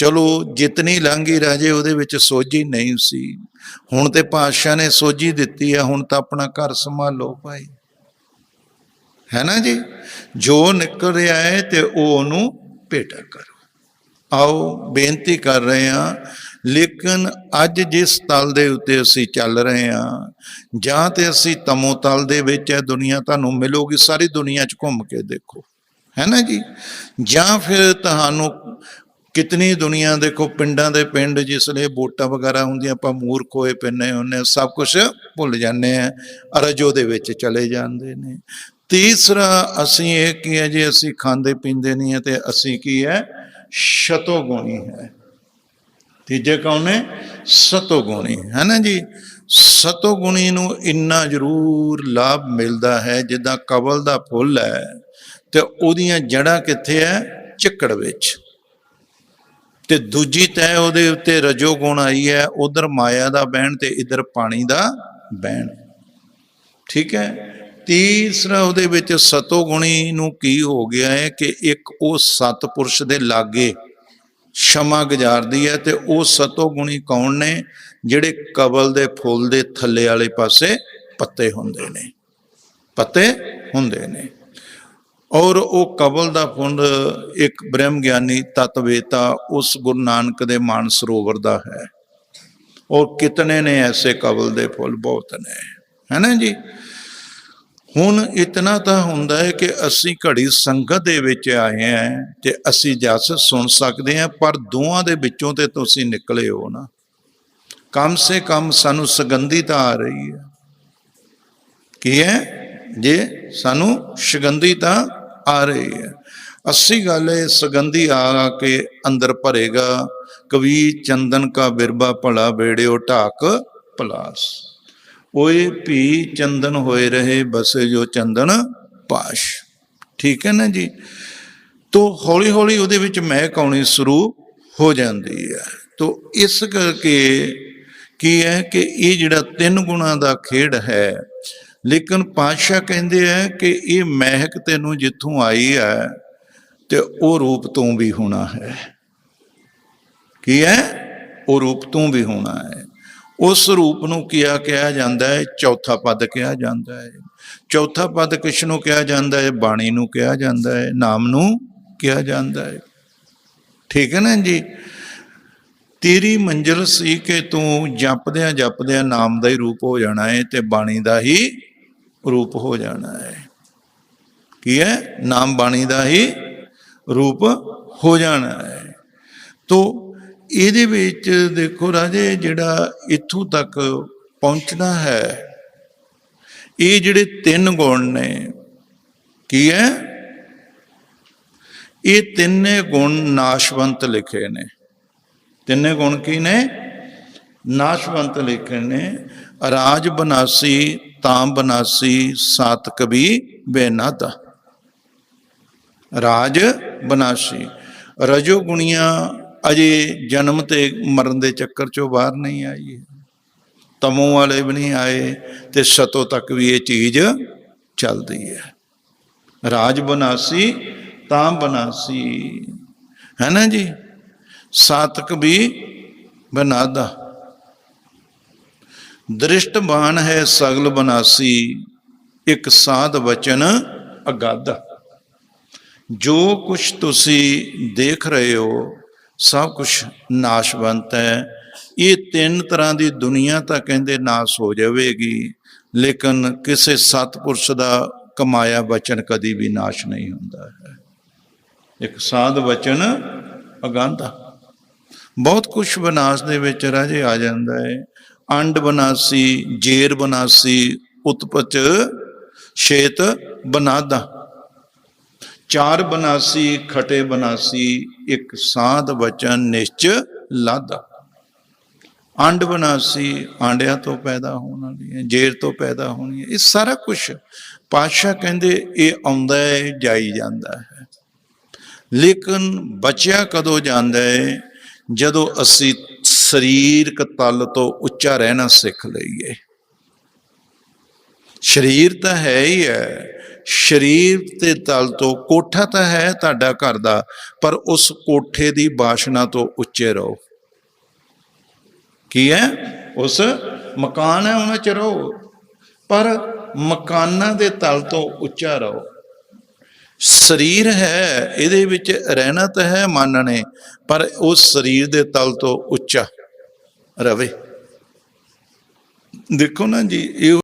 ਚਲੋ ਜਿਤਨੀ ਲੰਘੀ ਰਾਜੇ ਉਹਦੇ ਵਿੱਚ ਸੋਝੀ ਨਹੀਂ ਸੀ। ਹੁਣ ਤੇ ਪਾਤਸ਼ਾਹ ਨੇ ਸੋਝੀ ਦਿੱਤੀ ਆ, ਹੁਣ ਤਾਂ ਆਪਣਾ ਘਰ ਸੰਭਾਲੋ ਭਾਈ। ਹੈ ਨਾ ਜੀ? ਜੋ ਨਿਕਲ ਰਿਹਾ ਹੈ ਤੇ ਉਹ ਉਹਨੂੰ ਭੇਟਾ ਕਰੋ। ਆਓ ਬੇਨਤੀ ਕਰ ਰਹੇ ਹਾਂ, ਲੇਕਿਨ ਅੱਜ ਜਿਸ ਤਲ ਦੇ ਉੱਤੇ ਅਸੀਂ ਚੱਲ ਰਹੇ ਹਾਂ, ਜਾਂ ਤੇ ਅਸੀਂ ਤਮੋ ਤਲ ਦੇ ਵਿੱਚ ਹੈ ਦੁਨੀਆ ਤੁਹਾਨੂੰ ਮਿਲੂਗੀ, ਸਾਰੀ ਦੁਨੀਆ 'ਚ ਘੁੰਮ ਕੇ ਦੇਖੋ। ਹੈ ਨਾ ਜੀ? ਜਾਂ ਫਿਰ ਤੁਹਾਨੂੰ ਕਿਤਨੀ ਦੁਨੀਆ ਦੇਖੋ ਪਿੰਡਾਂ ਦੇ ਪਿੰਡ ਜਿਸ ਲਈ ਵੋਟਾਂ ਵਗੈਰਾ ਹੁੰਦੀਆਂ ਆਪਾਂ ਮੂਰਖ ਹੋਏ ਪੈਨੇ ਹੁੰਨੇ ਹਾਂ, ਸਭ ਕੁਝ ਭੁੱਲ ਜਾਂਦੇ ਆ ਅਰਜੋ ਦੇ ਵਿੱਚ ਚਲੇ ਜਾਂਦੇ ਨੇ। ਤੀਸਰਾ ਅਸੀਂ ਇਹ ਕੀ ਹੈ ਜੇ ਅਸੀਂ ਖਾਂਦੇ ਪੀਂਦੇ ਨਹੀਂ ਹੈ ਤੇ ਅਸੀਂ ਕੀ ਹੈ? ਸ਼ਤੋ ਗੁਣੀ ਹੈ। ਤੀਜੇ ਕੌਣ ਨੇ? ਸਤੋ ਗੁਣੀ ਹੈ ਨਾ ਜੀ? ਸਤੋ ਗੁਣੀ ਨੂੰ ਇੰਨਾ ਜ਼ਰੂਰ ਲਾਭ ਮਿਲਦਾ ਹੈ ਜਿੱਦਾਂ ਕਬਲ ਦਾ ਫੁੱਲ ਹੈ ਤੇ ਉਹਦੀਆਂ ਜੜ੍ਹਾਂ ਕਿੱਥੇ ਹੈ? ਚਿੱਕੜ ਵਿੱਚ। ਤੇ ਦੂਜੀ ਤੈ ਉਹਦੇ ਉੱਤੇ ਰਜੋ ਗੁਣ ਆਈ ਹੈ, ਉਧਰ ਮਾਇਆ ਦਾ ਬਹਿਣ ਤੇ ਇਧਰ ਪਾਣੀ ਦਾ ਬਹਿਣ। ਠੀਕ ਹੈ? ਤੀਸਰਾ ਉਹਦੇ ਵਿੱਚ ਸਤੋ ਗੁਣੀ ਨੂੰ ਕੀ ਹੋ ਗਿਆ ਹੈ ਕਿ ਇੱਕ ਉਹ ਸਤਪੁਰਸ਼ ਦੇ ਲਾਗੇ ਸ਼ਮਾ ਗੁਜ਼ਾਰਦੀ ਹੈ ਤੇ ਉਹ ਸਤੋ ਗੁਣੀ ਕੌਣ ਨੇ? ਜਿਹੜੇ ਕਬਲ ਦੇ ਫੁੱਲ ਦੇ ਥੱਲੇ ਵਾਲੇ ਪਾਸੇ ਪੱਤੇ ਹੁੰਦੇ ਨੇ। ਪੱਤੇ ਹੁੰਦੇ ਨੇ। ਔਰ ਉਹ ਕਬਲ ਦਾ ਫੁੱਲ ਇੱਕ ਬ੍ਰਹਮ ਗਿਆਨੀ ਤਤਵੇਤਾ ਉਸ ਗੁਰੂ ਨਾਨਕ ਦੇ ਮਾਨ ਸਰੋਵਰ ਦਾ ਹੈ। ਔਰ ਕਿਤਨੇ ਨੇ ਐਸੇ ਕਬਲ ਦੇ ਫੁੱਲ? ਬਹੁਤ ਨੇ। ਹੈ ਨਾ ਜੀ? ਹੁਣ ਇਤਨਾ ਤਾਂ ਹੁੰਦਾ ਹੈ ਕਿ ਅਸੀਂ ਘੜੀ ਸੰਗਤ ਦੇ ਵਿੱਚ ਆਏ ਹਾਂ ਤੇ ਅਸੀਂ ਜਸ ਸੁਣ ਸਕਦੇ ਹਾਂ, ਪਰ ਦੋਹਾਂ ਦੇ ਵਿੱਚੋਂ ਤੇ ਤੁਸੀਂ ਨਿਕਲੇ ਹੋ ਨਾ। ਕਮ ਸੇ ਕਮ ਸਾਨੂੰ ਸੁਗੰਧੀ ਤਾਂ ਆ ਰਹੀ ਹੈ। ਕੀ ਹੈ? ਜੇ ਸਾਨੂੰ ਸੁਗੰਧੀ ਤਾਂ ਆ ਰਹੀ ਹੈ। ਅੱਸੀ ਗੱਲ ਹੈ ਸੁਗੰਧੀ ਆ ਕੇ ਅੰਦਰ ਭਰੇਗਾ, ਕਵੀ ਚੰਦਨ ਕਾ ਬਿਰਬਾ ਭਲਾ ਬੇੜਿਓ ਢਾਕ ਪਲਾਸ। ਓਏ ਭੀ ਚੰਦਨ ਹੋਏ ਰਹੇ ਬਸੇ ਜੋ ਚੰਦਨ ਪਾਸ਼। ਠੀਕ ਹੈ ਨਾ ਜੀ? ਤੋ ਹੌਲੀ ਹੌਲੀ ਉਹਦੇ ਵਿੱਚ ਮਹਿਕ ਆਉਣੀ ਸ਼ੁਰੂ ਹੋ ਜਾਂਦੀ ਹੈ। ਤੋ ਇਸ ਕਰਕੇ ਕੀ ਹੈ ਕਿ ਇਹ ਜਿਹੜਾ ਤਿੰਨ ਗੁਣਾ ਦਾ ਖੇਡ ਹੈ ਲੇਕਿਨ ਪਾਤਸ਼ਾਹ ਕਹਿੰਦੇ ਆ ਕਿ ਇਹ ਮਹਿਕ ਤੈਨੂੰ ਜਿੱਥੋਂ ਆਈ ਹੈ ਤੇ ਉਹ ਰੂਪ ਤੋਂ ਵੀ ਹੋਣਾ ਹੈ। ਕੀ ਹੈ? ਉਹ ਰੂਪ ਤੋਂ ਵੀ ਹੋਣਾ ਹੈ। ਉਸ ਰੂਪ ਨੂੰ ਕਿਹਾ ਕਿਹਾ ਜਾਂਦਾ ਹੈ? ਚੌਥਾ ਪਦ ਕਿਹਾ ਜਾਂਦਾ ਹੈ। ਚੌਥਾ ਪਦ ਕਿਸ ਨੂੰ ਕਿਹਾ ਜਾਂਦਾ ਹੈ? ਬਾਣੀ ਨੂੰ ਕਿਹਾ ਜਾਂਦਾ ਹੈ। ਨਾਮ ਨੂੰ ਕਿਹਾ ਜਾਂਦਾ ਹੈ। ਠੀਕ ਹੈ ਨਾ ਜੀ? ਤੇਰੀ ਮੰਜ਼ਿਲ ਸੀ ਕਿ ਤੂੰ ਜਪਦਿਆਂ ਜਪਦਿਆਂ ਨਾਮ ਦਾ ਹੀ ਰੂਪ ਹੋ ਜਾਣਾ ਹੈ ਤੇ ਬਾਣੀ ਦਾ ਹੀ ਰੂਪ ਹੋ ਜਾਣਾ ਹੈ। ਕੀ ਹੈ? ਨਾਮ ਬਾਣੀ ਦਾ ਹੀ ਰੂਪ ਹੋ ਜਾਣਾ ਹੈ। ਤੋ ਇਹਦੇ ਵਿੱਚ ਦੇਖੋ ਰਾਜੇ, ਜਿਹੜਾ ਇੱਥੋਂ ਤੱਕ ਪਹੁੰਚਣਾ ਹੈ, ਇਹ ਜਿਹੜੇ ਤਿੰਨ ਗੁਣ ਨੇ, ਕੀ ਹੈ? ਇਹ ਤਿੰਨੇ ਗੁਣ ਨਾਸ਼ਵੰਤ ਲਿਖੇ ਨੇ। ਤਿੰਨੇ ਗੁਣ ਕੀ ਨੇ? ਨਾਸ਼ਵੰਤ ਲਿਖੇ ਨੇ। ਰਾਜ ਬਨਾਸੀ ਤਾਂ ਬਨਾਸੀ ਸਾਤ ਕਵੀ ਬੇਨਾਦਾ ਰਾਜ ਬਨਾਸੀ। ਰਜੋ ਗੁਣੀਆਂ ਅਜੇ ਜਨਮ ਤੇ ਮਰਨ ਦੇ ਚੱਕਰ ਚੋਂ ਬਾਹਰ ਨਹੀਂ ਆਈ ਤਮੋ ਵਾਲੇ ਵੀ ਨਹੀਂ ਆਏ ਤੇ ਸਤੋ ਤੱਕ ਵੀ ਇਹ ਚੀਜ਼ ਚੱਲਦੀ ਹੈ ਰਾਜ ਬਨਾਸੀ, ਤਾਂ ਬਨਾਸੀ। ਹੈ ਨਾ ਜੀ? ਸਾਤਕ ਵੀ ਬਨਾਦਾ ਦ੍ਰਿਸ਼ਟਬਾਨ ਹੈ ਸਗਲ ਬਨਾਸੀ, ਇੱਕ ਸਾਧ ਵਚਨ ਅਗਾਧਾ। ਜੋ ਕੁਛ ਤੁਸੀਂ ਦੇਖ ਰਹੇ ਹੋ, ਸਭ ਕੁਝ ਨਾਸ਼ਵੰਤ ਹੈ। ਇਹ ਤਿੰਨ ਤਰ੍ਹਾਂ ਦੀ ਦੁਨੀਆ ਤਾਂ ਕਹਿੰਦੇ ਨਾਸ ਹੋ ਜਾਵੇਗੀ, ਲੇਕਿਨ ਕਿਸੇ ਸਤਪੁਰਸ਼ ਦਾ ਕਮਾਇਆ ਵਚਨ ਕਦੀ ਵੀ ਨਾਸ਼ ਨਹੀਂ ਹੁੰਦਾ ਹੈ। ਇੱਕ ਸਾਧ ਵਚਨ ਅਗੰਧਾ। ਬਹੁਤ ਕੁਝ ਵਿਨਾਸ਼ ਦੇ ਵਿੱਚ ਰਾਜੇ ਆ ਜਾਂਦਾ ਹੈ। ਅੰਡ ਬਨਾਸੀ ਜੇਰ ਬਨਾਸੀ ਉਤਪਚ, ਛੇਤ ਬਨਾਦਾ ਚਾਰ ਬਨਾਸੀ ਖਟੇ ਬਨਾਸੀ ਇੱਕ ਸਾਧ ਵਚਨ ਨਿਸ਼ਚ ਲਾਦਾ। ਅੰਡ ਬਨਾਸੀ ਆਂਡਿਆਂ ਤੋਂ ਪੈਦਾ ਹੋਣ ਵਾਲੀ ਹੈ, ਜੇਰ ਤੋਂ ਪੈਦਾ ਹੋਣੀ ਹੈ। ਇਹ ਸਾਰਾ ਕੁਝ ਪਾਤਸ਼ਾਹ ਕਹਿੰਦੇ ਇਹ ਆਉਂਦਾ ਹੈ, ਜਾਈ ਜਾਂਦਾ ਹੈ। ਲੇਕਿਨ ਬਚਿਆ ਕਦੋਂ ਜਾਂਦਾ ਹੈ? ਜਦੋਂ ਅਸੀਂ ਸਰੀਰਕ ਤਲ ਤੋਂ ਉੱਚਾ ਰਹਿਣਾ ਸਿੱਖ ਲਈਏ। ਸਰੀਰ ਤਾਂ ਹੈ ਹੀ ਹੈ। ਸਰੀਰ ਤੇ ਤਲ ਤੋਂ ਕੋਠਾ ਤਾਂ ਹੈ ਤੁਹਾਡਾ ਘਰ ਦਾ, ਪਰ ਉਸ ਕੋਠੇ ਦੀ ਬਾਸ਼ਨਾ ਤੋਂ ਉੱਚੇ ਰਹੋ। ਕੀ ਹੈ? ਉਸ ਮਕਾਨ ਹੈ, ਉਹਨਾਂ ਚ ਰਹੋ। ਪਰ ਮਕਾਨਾਂ ਦੇ ਤਲ ਤੋਂ ਉੱਚਾ ਰਹੋ। ਸਰੀਰ ਹੈ, ਇਹਦੇ ਵਿੱਚ ਰਹਿਣਾ ਤਾਂ ਹੈ ਮਨ ਨੇ ਪਰ ਉਸ ਸਰੀਰ ਦੇ ਤਲ ਤੋਂ ਉੱਚਾ। ਰਵੇ। ਦੇਖੋ ਨਾ ਜੀ ਇਹ